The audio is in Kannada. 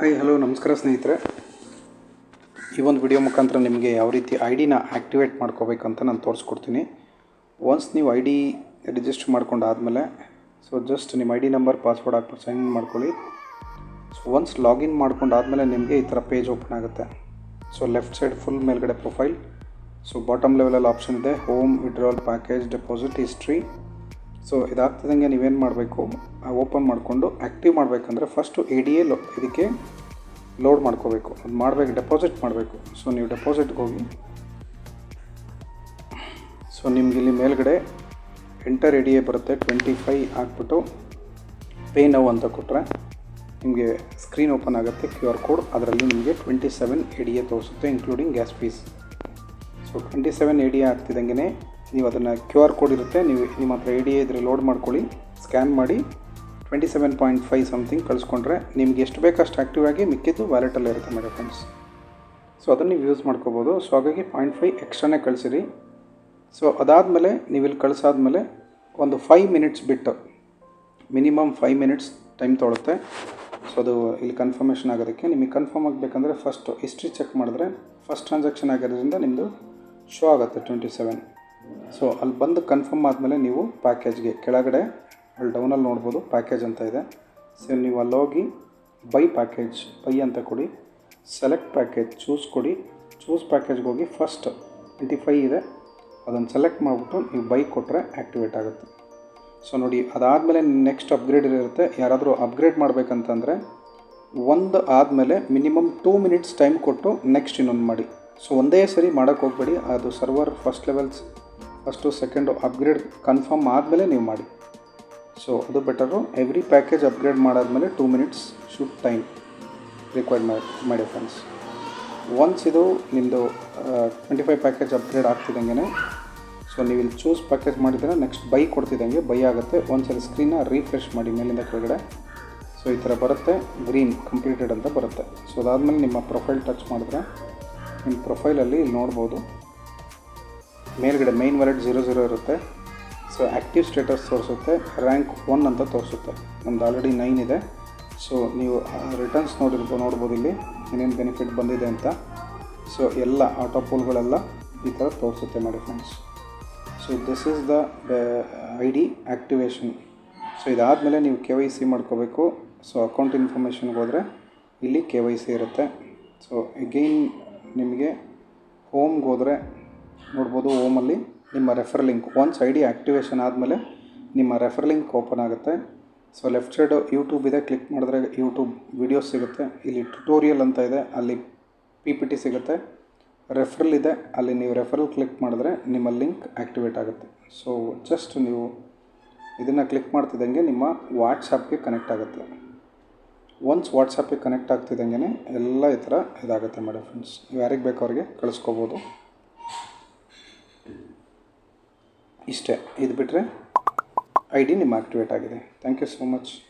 ಹಾಯ್ ಹಲೋ ನಮಸ್ಕಾರ ಸ್ನೇಹಿತರೆ. ಈ ಒಂದು ವಿಡಿಯೋ ಮುಖಾಂತರ ನಿಮಗೆ ಯಾವ ರೀತಿ ಐ ಡಿನ ಆ್ಯಕ್ಟಿವೇಟ್ ಮಾಡ್ಕೋಬೇಕಂತ ನಾನು ತೋರಿಸ್ಕೊಡ್ತೀನಿ. ಒನ್ಸ್ ನೀವು ಐ ಡಿ ರಿಜಿಸ್ಟರ್ ಮಾಡ್ಕೊಂಡಾದಮೇಲೆ ಸೊ ಜಸ್ಟ್ ನಿಮ್ಮ ಐ ಡಿ ನಂಬರ್ ಪಾಸ್ವರ್ಡ್ ಹಾಕ್ಬಿಟ್ಟು ಸೈನ್ ಇನ್ ಮಾಡ್ಕೊಳ್ಳಿ. ಸೊ ಒನ್ಸ್ ಲಾಗಿನ್ ಮಾಡ್ಕೊಂಡಾದಮೇಲೆ ನಿಮಗೆ ಈ ಥರ ಪೇಜ್ ಓಪನ್ ಆಗುತ್ತೆ. ಸೊ ಲೆಫ್ಟ್ ಸೈಡ್ ಫುಲ್ ಮೇಲ್ಗಡೆ ಪ್ರೊಫೈಲ್ ಸೊ ಬಾಟಮ್ ಲೆವೆಲಲ್ಲಿ ಆಪ್ಷನ್ ಇದೆ. Home withdrawal package deposit history so ಇದಾಗ್ತಿದ್ದಂಗೆ ನೀವೇನು ಮಾಡಬೇಕು ಓಪನ್ ಮಾಡಿಕೊಂಡು ಆ್ಯಕ್ಟಿವ್ ಮಾಡಬೇಕಂದ್ರೆ ಫಸ್ಟು ಎ ಡಿ ಎ ಲೋ ಇದಕ್ಕೆ ಲೋಡ್ ಮಾಡ್ಕೋಬೇಕು. ಅದು ಮಾಡಬೇಕು ಡೆಪಾಸಿಟ್ ಮಾಡಬೇಕು. ಸೊ ನೀವು ಡೆಪಾಸಿಟ್ಗೆ ಹೋಗಿ ಸೊ ನಿಮ್ಗೆ ಇಲ್ಲಿ ಮೇಲ್ಗಡೆ ಎಂಟರ್ ಎ ಡಿ ಎ ಬರುತ್ತೆ ಟ್ವೆಂಟಿ ಫೈ ಹಾಕ್ಬಿಟ್ಟು ಪೇ ನೌ ಅಂತ ಕೊಟ್ಟರೆ ನಿಮಗೆ ಸ್ಕ್ರೀನ್ ಓಪನ್ ಆಗುತ್ತೆ ಕ್ಯೂ ಆರ್ ಕೋಡ್ ಅದರಲ್ಲಿ ನಿಮಗೆ twenty seven A D A ತೋರಿಸುತ್ತೆ including gas fees so twenty seven A D ಆಗ್ತಿದ್ದಂಗೆ ನೀವು ಅದನ್ನು ಕ್ಯೂ ಆರ್ ಕೋಡ್ ಇರುತ್ತೆ, ನೀವು ನಿಮ್ಮ ಹತ್ರ ಐ ಡಿ ಇದ್ರೆ ಲೋಡ್ ಮಾಡ್ಕೊಳ್ಳಿ, ಸ್ಕ್ಯಾನ್ ಮಾಡಿ twenty seven point five something ಕಳಿಸ್ಕೊಂಡ್ರೆ ನಿಮ್ಗೆ ಎಷ್ಟು ಬೇಕಷ್ಟು ಆ್ಯಕ್ಟಿವ್ ಆಗಿ ಮಿಕ್ಕಿದ್ದು ವ್ಯಾಲೆಟಲ್ಲಿ ಇರುತ್ತೆ ಮೇಡಮ್ ಫ್ರೆಂಡ್ಸ್ ಸೊ ಅದನ್ನು ನೀವು ಯೂಸ್ ಮಾಡ್ಕೋಬೋದು. ಸೊ ಹಾಗಾಗಿ ಪಾಯಿಂಟ್ ಫೈವ್ ಎಕ್ಸ್ಟ್ರಾನೇ ಕಳಿಸಿರಿ. ಸೊ ಅದಾದಮೇಲೆ ನೀವು ಇಲ್ಲಿ ಕಳಿಸಾದ್ಮೇಲೆ ಒಂದು ಫೈವ್ ಮಿನಿಟ್ಸ್ ಬಿಟ್ಟು ಮಿನಿಮಮ್ ಫೈವ್ ಮಿನಿಟ್ಸ್ ಟೈಮ್ ತೊಗೊಳುತ್ತೆ ಸೊ ಅದು ಇಲ್ಲಿ ಕನ್ಫರ್ಮೇಷನ್ ಆಗೋದಕ್ಕೆ ನಿಮಗೆ ಕನ್ಫರ್ಮ್ ಆಗಬೇಕಂದ್ರೆ ಫಸ್ಟು ಹಿಸ್ಟ್ರಿ ಚೆಕ್ ಮಾಡಿದ್ರೆ ಫಸ್ಟ್ ಟ್ರಾನ್ಸಾಕ್ಷನ್ ಆಗಿರೋದ್ರಿಂದ ನಿಮ್ಮದು ಶೋ ಆಗುತ್ತೆ ಟ್ವೆಂಟಿ ಸೆವೆನ್ ಸೊ ಅಲ್ಲಿ ಬಂದು ಕನ್ಫರ್ಮ್ ಆದಮೇಲೆ ನೀವು ಪ್ಯಾಕೇಜ್ಗೆ ಕೆಳಗಡೆ ಅಲ್ಲಿ ಡೌನಲ್ಲಿ ನೋಡ್ಬೋದು ಪ್ಯಾಕೇಜ್ ಅಂತ ಇದೆ. ಸೊ ನೀವು ಅಲ್ಲೋಗಿ ಬೈ ಪ್ಯಾಕೇಜ್ ಬೈ ಅಂತ ಕೊಡಿ. ಸೆಲೆಕ್ಟ್ ಪ್ಯಾಕೇಜ್ ಚೂಸ್ ಕೊಡಿ. ಚೂಸ್ ಪ್ಯಾಕೇಜ್ಗೆ ಹೋಗಿ ಫಸ್ಟ್ ಟ್ವೆಂಟಿ ಫೈ ಇದೆ. ಅದನ್ನು ಸೆಲೆಕ್ಟ್ ಮಾಡಿಬಿಟ್ಟು ನೀವು ಬೈ ಕೊಟ್ಟರೆ ಆ್ಯಕ್ಟಿವೇಟ್ ಆಗುತ್ತೆ. ಸೊ ನೋಡಿ, ಅದಾದಮೇಲೆ ನೆಕ್ಸ್ಟ್ ಅಪ್ಗ್ರೇಡ್ ಇರುತ್ತೆ. ಯಾರಾದರೂ ಅಪ್ಗ್ರೇಡ್ ಮಾಡಬೇಕಂತಂದರೆ ಒಂದು ಆದಮೇಲೆ ಮಿನಿಮಮ್ ಟೂ ಮಿನಿಟ್ಸ್ ಟೈಮ್ ಕೊಟ್ಟು ನೆಕ್ಸ್ಟ್ ಇನ್ನೊಂದು ಮಾಡಿ. ಸೊ ಒಂದೇ ಸರಿ ಮಾಡೋಕ್ಕೆ ಹೋಗಬೇಡಿ. ಅದು server first levels first second upgrade confirm ಆದಮೇಲೆ ನೀವು ಮಾಡಿ. ಸೊ ಅದು ಬೆಟರು ಎವ್ರಿ ಪ್ಯಾಕೇಜ್ ಅಪ್ಗ್ರೇಡ್ ಮಾಡಾದಮೇಲೆ two minutes shoot time required ಮಾಡಿ ಮಾಡಿ ಫ್ರೆಂಡ್ಸ್ ಒನ್ಸ್ ಇದು ನಿಮ್ಮದು ಟ್ವೆಂಟಿ ಫೈವ್ ಪ್ಯಾಕೇಜ್ ಅಪ್ಗ್ರೇಡ್ ಆಗ್ತಿದ್ದಂಗೆ ಸೊ ನೀವು ಇಲ್ಲಿ ಚೂಸ್ ಪ್ಯಾಕೇಜ್ ಮಾಡಿದ್ರೆ ನೆಕ್ಸ್ಟ್ ಬೈ ಕೊಡ್ತಿದ್ದಂಗೆ ಬೈ ಆಗುತ್ತೆ. ಸಲ ಸ್ಕ್ರೀನ್ನ ರೀಫ್ರೆಶ್ ಮಾಡಿ ಮೇಲಿಂದ ಕೆಳಗಡೆ. ಸೊ ಈ ಥರ ಬರುತ್ತೆ. ಗ್ರೀನ್ ಕಂಪ್ಲೀಟೆಡ್ ಅಂತ ಬರುತ್ತೆ. ಸೊ ಅದಾದಮೇಲೆ ನಿಮ್ಮ ಪ್ರೊಫೈಲ್ ಟಚ್ ಮಾಡಿದ್ರೆ, ನಿಮ್ಮ ಪ್ರೊಫೈಲಲ್ಲಿ ಇಲ್ಲಿ ನೋಡ್ಬೋದು. ಮೇಲ್ಗಡೆ ಮೈನ್ ವ್ಯಾಲೆಟ್ ಜೀರೋ ಜೀರೋ ಇರುತ್ತೆ. ಸೊ ಆ್ಯಕ್ಟಿವ್ ಸ್ಟೇಟಸ್ ತೋರಿಸುತ್ತೆ ರ್ಯಾಂಕ್ ಒನ್ ಅಂತ ತೋರಿಸುತ್ತೆ. ನಮ್ದು ಆಲ್ರೆಡಿ ನೈನ್ ಇದೆ. ಸೊ ನೀವು ರಿಟರ್ನ್ಸ್ ನೋಡಿರ್ಬೋದು ನೋಡ್ಬೋದು ಇಲ್ಲಿ, ಏನೇನು ಬೆನಿಫಿಟ್ ಬಂದಿದೆ ಅಂತ. ಸೊ ಎಲ್ಲ ಆಟೋ ಪೋಲ್ಗಳೆಲ್ಲ ಈ ಥರ ತೋರಿಸುತ್ತೆ ನೋಡಿ friends so this is the I D activation so ಇದಾದಮೇಲೆ ನೀವು ಕೆ ವೈ ಸಿ ಮಾಡ್ಕೋಬೇಕು. ಸೊ ಅಕೌಂಟ್ ಇನ್ಫಾರ್ಮೇಷನ್ಗೆ ಹೋದರೆ ಇಲ್ಲಿ ಕೆ ವೈ ಸಿ ಇರುತ್ತೆ. ಸೊ ಎಗೈನ್ ನಿಮಗೆ ಹೋಮ್ಗೆ ಹೋದರೆ ನೋಡ್ಬೋದು ಓಮಲ್ಲಿ ನಿಮ್ಮ refer link once I D activation ಆದಮೇಲೆ ನಿಮ್ಮ ರೆಫರ್ ಲಿಂಕ್ ಓಪನ್ ಆಗುತ್ತೆ. ಸೊ ಲೆಫ್ಟ್ ಸೈಡು ಯೂಟ್ಯೂಬ್ ಇದೆ. ಕ್ಲಿಕ್ ಮಾಡಿದ್ರೆ ಯೂಟ್ಯೂಬ್ ವೀಡಿಯೋಸ್ ಸಿಗುತ್ತೆ. ಇಲ್ಲಿ ಟ್ಯುಟೋರಿಯಲ್ ಅಂತ ಇದೆ. ಅಲ್ಲಿ ಪಿ ಪಿ ಟಿ ಸಿಗುತ್ತೆ. ರೆಫರಲ್ ಇದೆ. ಅಲ್ಲಿ ನೀವು ರೆಫರಲ್ ಕ್ಲಿಕ್ ಮಾಡಿದ್ರೆ ನಿಮ್ಮ ಲಿಂಕ್ ಆ್ಯಕ್ಟಿವೇಟ್ ಆಗುತ್ತೆ. ಸೊ ಜಸ್ಟ್ ನೀವು ಇದನ್ನು ಕ್ಲಿಕ್ ಮಾಡ್ತಿದ್ದಂಗೆ ನಿಮ್ಮ ವಾಟ್ಸಪ್ಗೆ ಕನೆಕ್ಟ್ ಆಗುತ್ತೆ. ಒನ್ಸ್ ವಾಟ್ಸಪ್ಗೆ ಕನೆಕ್ಟ್ ಆಗ್ತಿದ್ದಂಗೆ ಎಲ್ಲ ಈ ಥರ ಇದಾಗುತ್ತೆ ಮೇಡಮ್ ಫ್ರೆಂಡ್ಸ್ ಯಾರಿಗೆ ಬೇಕೋ ಅವರಿಗೆ ಕಳಿಸ್ಕೋಬೋದು. ಇಷ್ಟೇ. ಇದು ಬಿಟ್ಟರೆ ಐ ಡಿ ನಿಮ್ಮ ಆಕ್ಟಿವೇಟ್ ಆಗಿದೆ. Thank you so much